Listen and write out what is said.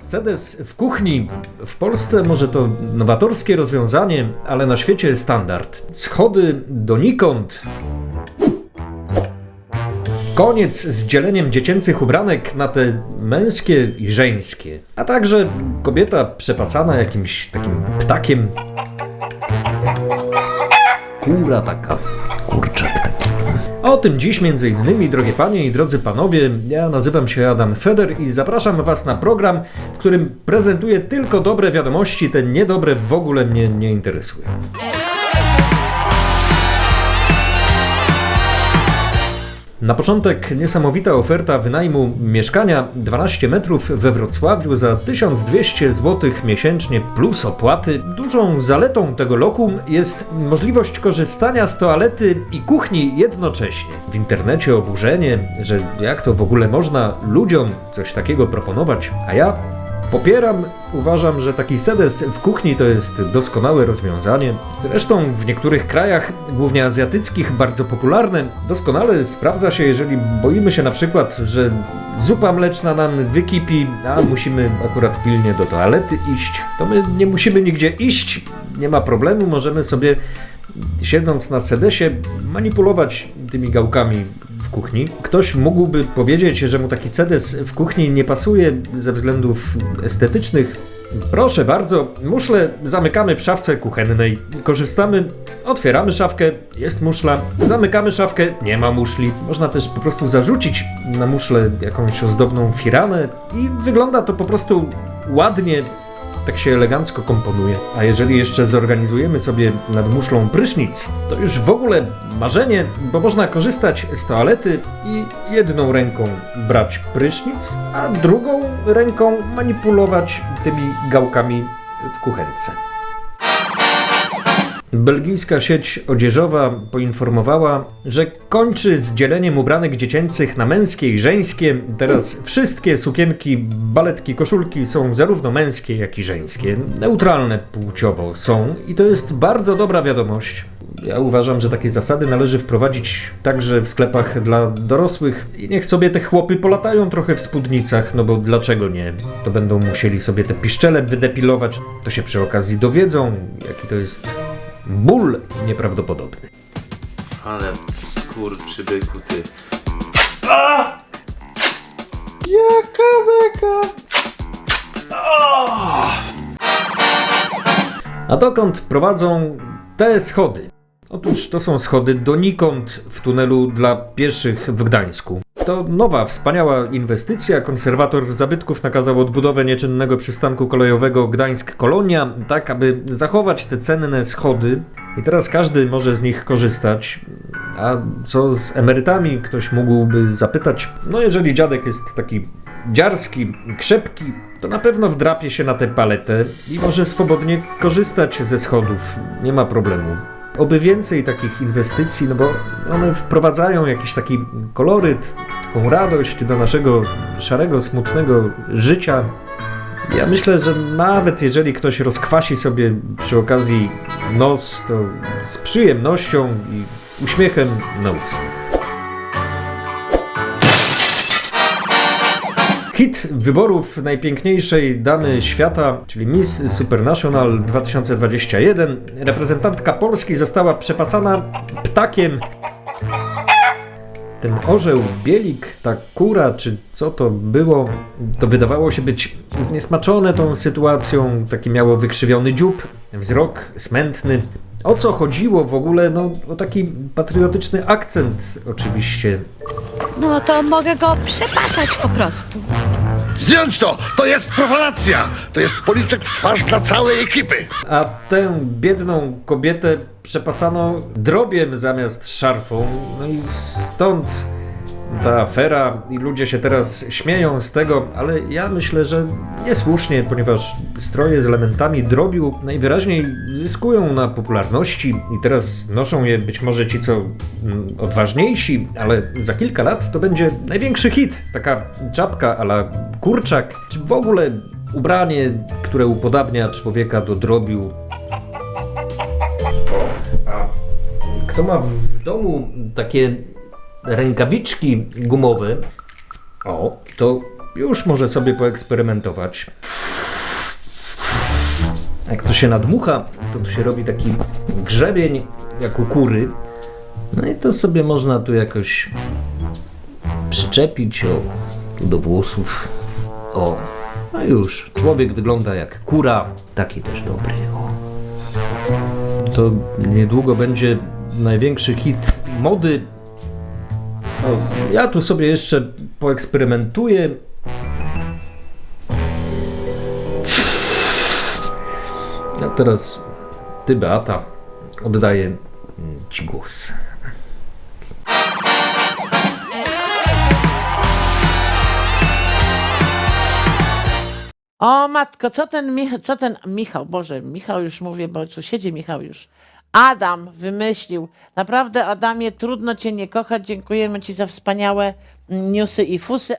Sedes w kuchni. W Polsce może to nowatorskie rozwiązanie, ale na świecie standard. Schody donikąd. Koniec z dzieleniem dziecięcych ubranek na te męskie i żeńskie. A także kobieta przepasana jakimś takim ptakiem. Kura taka, kurczak taki. O tym dziś między innymi, drogie panie i drodzy panowie, ja nazywam się Adam Feder i zapraszam was na program, w którym prezentuję tylko dobre wiadomości, te niedobre w ogóle mnie nie interesują. Na początek niesamowita oferta wynajmu mieszkania 12 metrów we Wrocławiu za 1200 zł miesięcznie plus opłaty. Dużą zaletą tego lokum jest możliwość korzystania z toalety i kuchni jednocześnie. W internecie oburzenie, że jak to w ogóle można ludziom coś takiego proponować, a ja Popieram, uważam, że taki sedes w kuchni to jest doskonałe rozwiązanie. Zresztą w niektórych krajach, głównie azjatyckich, bardzo popularne, doskonale sprawdza się, jeżeli boimy się na przykład, że zupa mleczna nam wykipi, a musimy akurat pilnie do toalety iść. To my nie musimy nigdzie iść, nie ma problemu, możemy sobie siedząc na sedesie manipulować tymi gałkami w kuchni. Ktoś mógłby powiedzieć, że mu taki sedes w kuchni nie pasuje ze względów estetycznych. Proszę bardzo, muszle zamykamy w szafce kuchennej. Korzystamy, otwieramy szafkę, jest muszla, zamykamy szafkę, nie ma muszli. Można też po prostu zarzucić na muszlę jakąś ozdobną firanę i wygląda to po prostu ładnie, tak się elegancko komponuje. A jeżeli jeszcze zorganizujemy sobie nad muszlą prysznic, to już w ogóle marzenie, bo można korzystać z toalety i jedną ręką brać prysznic, a drugą ręką manipulować tymi gałkami w kuchence. Belgijska sieć odzieżowa poinformowała, że kończy z dzieleniem ubranek dziecięcych na męskie i żeńskie. Teraz wszystkie sukienki, baletki, koszulki są zarówno męskie, jak i żeńskie. Neutralne płciowo są i to jest bardzo dobra wiadomość. Ja uważam, że takie zasady należy wprowadzić także w sklepach dla dorosłych i niech sobie te chłopy polatają trochę w spódnicach, no bo dlaczego nie? To będą musieli sobie te piszczele wydepilować, to się przy okazji dowiedzą, jaki to jest ból nieprawdopodobny. Ale skurczy byku ty. Jaka beka! A dokąd prowadzą te schody? Otóż to są schody donikąd w tunelu dla pieszych w Gdańsku. To nowa, wspaniała inwestycja. Konserwator zabytków nakazał odbudowę nieczynnego przystanku kolejowego Gdańsk-Kolonia, tak aby zachować te cenne schody. I teraz każdy może z nich korzystać. A co z emerytami? Ktoś mógłby zapytać. No, jeżeli dziadek jest taki dziarski, krzepki, to na pewno wdrapie się na tę paletę i może swobodnie korzystać ze schodów. Nie ma problemu. Oby więcej takich inwestycji, no bo one wprowadzają jakiś taki koloryt, taką radość do naszego szarego, smutnego życia. Ja myślę, że nawet jeżeli ktoś rozkwasi sobie przy okazji nos, to z przyjemnością i uśmiechem na ustach. Hit wyborów najpiękniejszej damy świata, czyli Miss Supernational 2021, reprezentantka Polski została przepasana ptakiem. Ten orzeł, bielik, ta kura, czy co to było, to wydawało się być zniesmaczone tą sytuacją. Taki miało wykrzywiony dziób, wzrok smętny. O co chodziło w ogóle? No, o taki patriotyczny akcent, oczywiście. No to mogę go przepasać po prostu. Zdjąć to! To jest profanacja! To jest policzek w twarz dla całej ekipy! A tę biedną kobietę przepasano drobiem zamiast szarfą. No i stąd ta afera i ludzie się teraz śmieją z tego, ale ja myślę, że niesłusznie, ponieważ stroje z elementami drobiu najwyraźniej zyskują na popularności i teraz noszą je być może ci, co mm, odważniejsi, ale za kilka lat to będzie największy hit. Taka czapka ala kurczak, czy w ogóle ubranie, które upodabnia człowieka do drobiu. A kto ma w domu takie rękawiczki gumowe, o, to już może sobie poeksperymentować. Jak to się nadmucha, to tu się robi taki grzebień jak u kury. No i to sobie można tu jakoś przyczepić, o, tu do włosów. O, no już, człowiek wygląda jak kura, taki też dobry, o. To niedługo będzie największy hit mody. Ja tu sobie jeszcze poeksperymentuję. A teraz ty, Beata, oddaję ci głos. O matko, co ten, Michał, co ten Michał, Boże, Michał już mówię, bo tu siedzi Michał już. Adam wymyślił. Naprawdę, Adamie, trudno Cię nie kochać. Dziękujemy Ci za wspaniałe newsy i fusy.